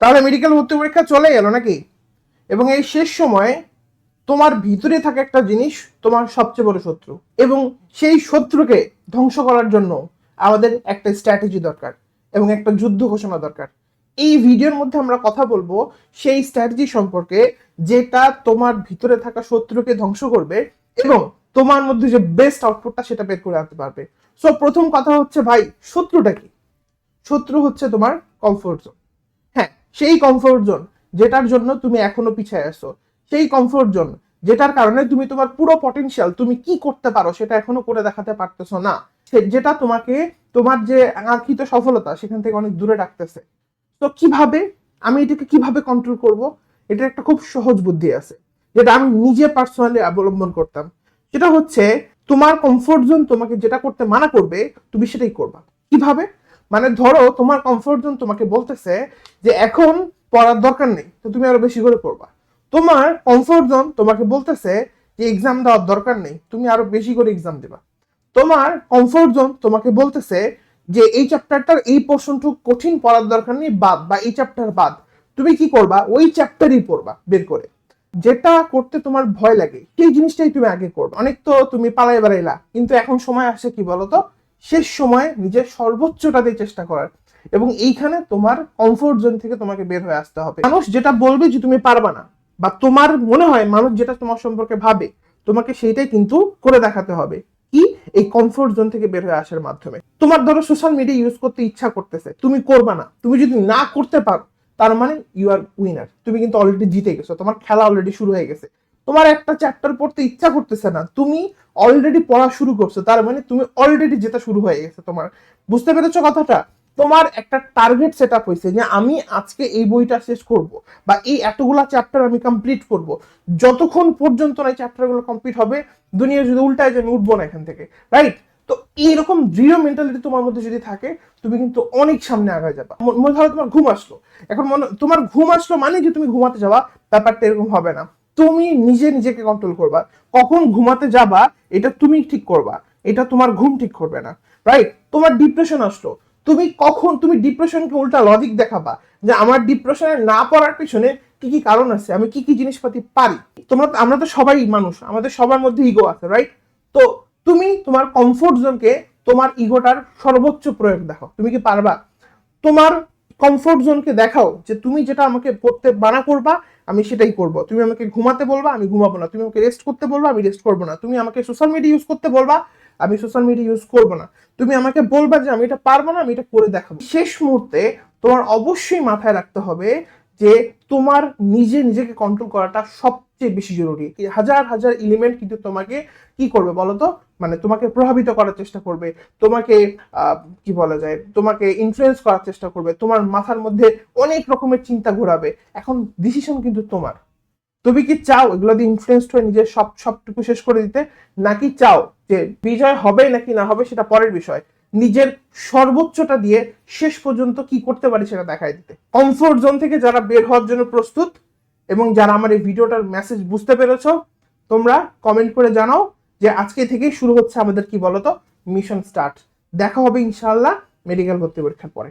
তাহলে মেডিকেল ভর্তি পরীক্ষা চলে গেল নাকি? এবং এই শেষ সময়ে তোমার ভিতরে থাকা একটা জিনিস তোমার সবচেয়ে বড় শত্রু। এবং সেই শত্রুকে ধ্বংস করার জন্য আমাদের একটা স্ট্র্যাটেজি দরকার এবং একটা যুদ্ধ ঘোষণা দরকার। এই ভিডিওর মধ্যে আমরা কথা বলব সেই স্ট্র্যাটেজি সম্পর্কে যেটা তোমার ভিতরে থাকা শত্রুকে ধ্বংস করবে এবং তোমার মধ্যে যে বেস্ট আউটপুটটা সেটা বের করে আনতে পারবে। সো প্রথম কথা হচ্ছে ভাই, শত্রুটা কি? শত্রু হচ্ছে তোমার কমফোর্ট জোন সেই কমফোর্ট জোন যেটার জন্য তুমি এখনও পিছিয়ে আসো সেই কমফোর্ট জোন যেটার কারণে তুমি তোমার পুরো পটেনশিয়াল তুমি কি করতে পারো সেটা এখনও করে দেখাতে পারতেছো না। যেটা তোমাকে তোমার যে আকাঙ্ক্ষিত সফলতা সেখান থেকে অনেক দূরে রাখতেছে। তো কীভাবে আমি এটাকে কীভাবে কন্ট্রোল করব? এটা একটা খুব সহজ বুদ্ধি আছে, যেটা আমি নিজে পার্সোনালি অবলম্বন করতাম। সেটা হচ্ছে তোমার কমফোর্ট জোন তোমাকে যেটা করতে মানা করবে, তুমি সেটাই করবা। কীভাবে? মানে ধরো তোমার কমফোর্ট জোন তোমাকে বলতেছে যে এখন পড়ার দরকার নেই, তো তুমি আরও বেশি করে পড়বা। তোমার কমফোর্ট জোন তোমাকে বলতেছে যে এক্সাম দেওয়ার দরকার নেই, তুমি আরও বেশি করে এক্সাম দেবা। তোমার কমফোর্ট জোন তোমাকে বলতেছে যে এই চ্যাপ্টারটার এই পোর্শনটুকু কঠিন পড়ার দরকার নেই, বাদ বা এই চ্যাপ্টার বাদ। তুমি কি করবা? ওই চ্যাপ্টারই পড়বা, বের করে। যেটা করতে তোমার ভয় লাগে, সেই জিনিসটাই তুমি আগে করবে। অনেক তো তুমি পালাই বেড়াইলা, কিন্তু এখন সময় আসে কি বলতো? শেষ সময়ে নিজের সর্বোচ্চটা দিয়ে চেষ্টা করার। এবং এইখানে তোমার কমফোর্ট জোন থেকে তোমাকে বের হয়ে আসতে হবে। মানুষ যেটা বলবে যে তুমি পারবা না, বা তোমার মনে হয় মানুষ যেটা তোমার সম্পর্কে ভাবে, তোমাকে সেইটাই কিন্তু করে দেখাতে হবে কি এই কমফোর্ট জোন থেকে বের হয়ে আসার মাধ্যমে। তোমার ধরো সোশ্যাল মিডিয়া ইউজ করতে ইচ্ছা করতেছে, তুমি করবা না। তুমি যদি না করতে পারো, তার মানে ইউ আর উইনার তুমি কিন্তু অলরেডি জিতে গেছো, তোমার খেলা অলরেডি শুরু হয়ে গেছে। তোমার একটা চ্যাপ্টার পড়তে ইচ্ছা করতেছে না। তুমি অলরেডি পড়া শুরু করছ, তার মানে তুমি অলরেডি জেতা শুরু হয়ে গেছে তোমার। বুঝতে পেরেছ কথাটা? তোমার একটা টার্গেট সেট আপ হয়েছে যে আমি আজকে এই বইটা শেষ করব বা এই এতগুলা চ্যাপ্টার আমি কমপ্লিট করব। যতক্ষণ পর্যন্ত না এই চ্যাপ্টারগুলো কমপ্লিট হবে, দুনিয়া যদি উল্টায় যে আমি উঠবো না এখান থেকে রাইট তো এইরকম দৃঢ় মেন্টালিটি তোমার মধ্যে যদি থাকে, তুমি কিন্তু অনেক সামনে আগায় যাবা। মনে ধরো তোমার ঘুম আসলো। এখন মনে, তোমার ঘুম আসলো মানে যে তুমি ঘুমাতে যাওয়া ব্যাপারটা এরকম হবে না। তুমি নিজে নিজেকে কন্ট্রোল করবা। কখন ঘুমাতে যাবা, এটা তুমি ঠিক করবা। এটা তোমার ঘুম ঠিক করবে না রাইট তোমার ডিপ্রেশন আসলো। তুমি কখন, তুমি ডিপ্রেশনকে উল্টা লজিক দেখাবা যে আমার ডিপ্রেশনে না পড়ার পিছনে কি কি কারণ আছে, আমি কি কি জিনিসপাতি পারি? তোমরা আমরা তো সবাই মানুষ, আমাদের সবার মধ্যে ইগো আছে রাইট তো তুমি তোমার কমফোর্ট জোনকে তোমার ইগোটার সর্বোচ্চ প্রয়োগ দেখো তুমি কি পারবা? তোমার কমফোর্ট জোনকে দেখাও যে তুমি যেটা আমাকে পড়তে বানা করবা আমি সেটাই করব। তুমি আমাকে ঘুমাতে বলবা, আমি ঘুমাবো না। তুমি আমাকে রেস্ট করতে বলবা, আমি রেস্ট করব না। তুমি আমাকে সোশ্যাল মিডিয়া ইউজ করতে বলবা, আমি সোশ্যাল মিডিয়া ইউজ করব না। তুমি আমাকে বলবা যে আমি এটা পারব না, আমি এটা করে দেখাবো। শেষ মুহূর্তে তোমার অবশ্যই মাথায় রাখতে হবে যে তোমার নিজে নিজেকে কন্ট্রোল করাটা সবচেয়ে বেশি জরুরি। হাজার হাজার এলিমেন্ট কিন্তু তোমাকে কি করবে বলো তো মানে তোমাকে প্রভাবিত করার চেষ্টা করবে, তোমাকে কি বলা যায়, তোমাকে ইনফ্লুয়েন্স করার চেষ্টা করবে, তোমার মাথার মধ্যে অনেক রকমের চিন্তা ঘোরাবে। এখন ডিসিশন কিন্তু তোমার। তুমি কি চাও এগুলো দিয়ে ইনফ্লুয়েসড হয়ে নিজের সব, সবটুকু শেষ করে দিতে? নাকি চাও যে বিজয় হবে নাকি না হবে সেটা পরের বিষয়। নিজের সর্বোচ্চটা দিয়ে শেষ পর্যন্ত কি করতে পারি সেটা দেখাই দিতে। কমফোর্ট জোন থেকে যারা বের হওয়ার জন্য প্রস্তুত এবং যারা আমার এই ভিডিওটার মেসেজ বুঝতে পেরেছ, তোমরা কমেন্ট করে জানাও যে আজকে থেকেই শুরু হচ্ছে আমাদের কি বলতো? মিশন স্টার্ট দেখা হবে ইনশাল্লাহ মেডিকেল ভর্তি পরীক্ষার পরে।